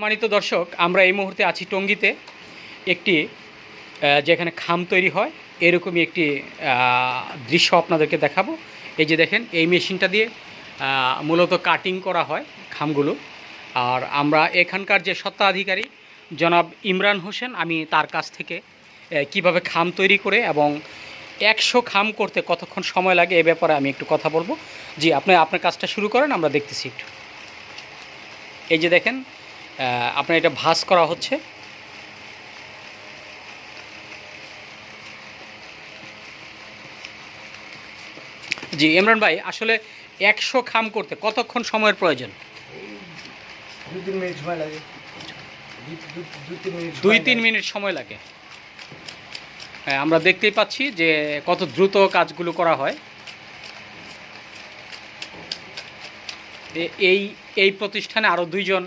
সম্মানিত দর্শক, আমরা এই মুহূর্তে আছি টঙ্গিতে, একটি যেখানে খাম তৈরি হয়। এরকমই একটি দৃশ্য আপনাদেরকে দেখাবো। এই যে দেখেন, এই মেশিনটা দিয়ে মূলত কাটিং করা হয় খামগুলো। আর আমরা এখানকার যে সত্ত্বাধিকারী জনাব ইমরান হোসেন, আমি তার কাছ থেকে কীভাবে খাম তৈরি করে এবং একশো খাম করতে কতক্ষণ সময় লাগে, এ ব্যাপারে আমি একটু কথা বলব। জি, আপনি আপনার কাজটা শুরু করেন, আমরা দেখতেছি একটু। এই যে দেখেন আপনার এটা ভাঁজ করা হচ্ছে। জি ইমরান ভাই আসলে একশো খাম করতে কতক্ষণ সময়ের প্রয়োজন? দুই তিন মিনিট সময় লাগে। হ্যাঁ, আমরা দেখতেই পাচ্ছি যে কত দ্রুত কাজগুলো করা হয়। এই এই প্রতিষ্ঠানে আরও দুইজন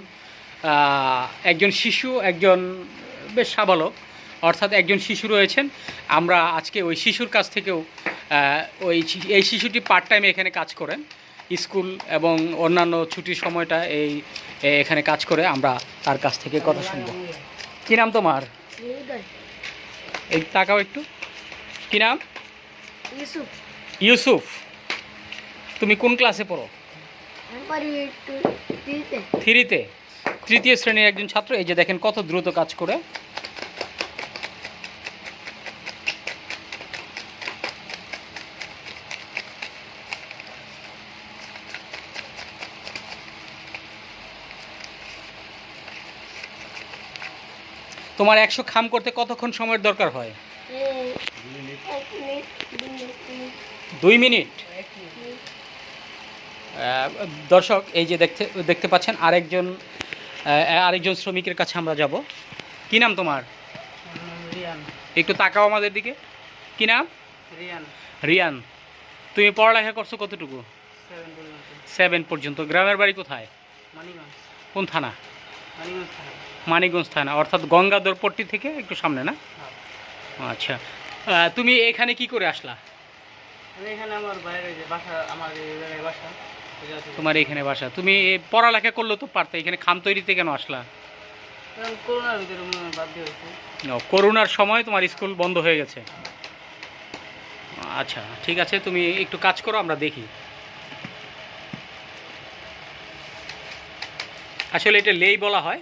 একজন শিশু একজন বেশ সাবালক অর্থাৎ একজন শিশু রয়েছেন। আমরা আজকে ওই শিশুর কাছ থেকেও ওই এই শিশুটি পার্ট টাইমে এখানে কাজ করেন। স্কুল এবং অন্যান্য ছুটির সময়টা এই এখানে কাজ করে আমরা তার কাছ থেকে কথা শুনব। কী নাম তোমার? এই তাকাও একটু। কী নাম? ইউসুফ। ইউসুফ। তুমি কোন ক্লাসে পড়ো? থ্রিতে তৃতীয় শ্রেণির একজন ছাত্র, এই যে দেখেন কত দ্রুত কাজ করে। তোমার একশো খাম করতে কতক্ষণ সময়ের দরকার হয়? দুই মিনিট। দর্শক, এই যে দেখতে দেখতে পাচ্ছেন আরেকজন আরেকজন শ্রমিকের কাছে আমরা যাব। কি নাম তোমার? একটু তাকাও আমাদের দিকে। কি নাম? রিয়ান। রিয়ান তুমি পড়ালেখা করছ কতটুকু? সেভেন পর্যন্ত। গ্রামের বাড়ি কোথায়? কোন থানা? মানিগঞ্জ থানা। অর্থাৎ গঙ্গাধর পট্টি থেকে একটু সামনে না? আচ্ছা। তুমি এখানে কি করে আসলা? এখানে আমার বাইরে বাসা আমার জায়গায় বাসা। তোমার এখানে বাসা। তুমি পড়ালেখা করলে তো পারতে এখানে খাম তৈরিতে কেন আসলা? করোনার সময় তোমার স্কুল বন্ধ হয়ে গেছে। আচ্ছা ঠিক আছে তুমি একটু কাজ করো আমরা দেখি। আসলে এটা লেই বলা হয়।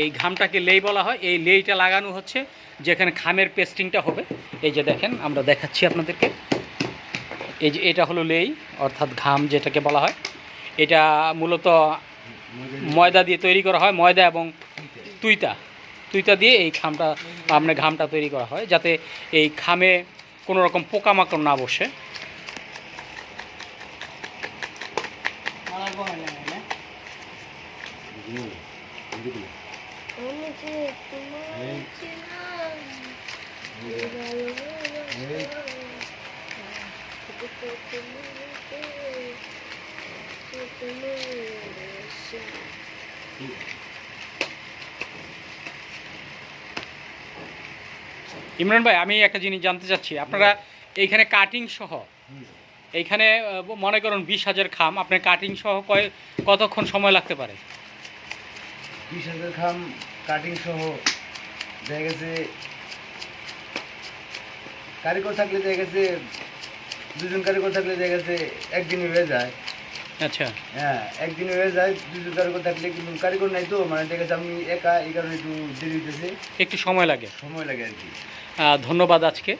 এই ঘামটাকে লেই বলা হয়। এই লেইটা লাগানো হচ্ছে যেখানে খামের পেস্টিংটা হবে। এই যে দেখেন আমরা দেখাচ্ছি আপনাদেরকে। এই যে এটা হলো লেই, অর্থাৎ ঘাম যেটাকে বলা হয়। এটা মূলত ময়দা দিয়ে তৈরি করা হয়, ময়দা এবং তুইতা। তুইতা দিয়ে এই খামটা আপনার ঘামটা তৈরি করা হয়, যাতে এই খামে কোনো রকম পোকামাকড় না বসে বহায় না না আমি যে তোমার ছিলাম, ভালোবাসা। তোমাকে তোমাকে, তোমার আশা। ইমরান ভাই, আমি একটা জিনিস জানতে চাচ্ছি। আপনারা এইখানে কাটিং সহ, এইখানে মনে করুন বিশ হাজার খাম, আপনার কাটিং সহ কয়, কতক্ষণ সময় লাগতে পারে? বিশ হাজার খাম কাটিং সহ দেখা গেছে, কারিগর থাকলে দেখা গেছে দুজন কারিগর থাকলে দেখা গেছে একদিনে হয়ে যায়। আচ্ছা। হ্যাঁ একদিনে হয়ে যায় দুজন কারিগর থাকলে কিন্তু কারিগর নাই তো মানে দেখা গেছে আমি একা এই কারণে একটু দেরি হইতেছে। একটু সময় লাগে। সময় লাগে আর কি। ধন্যবাদ আজকে।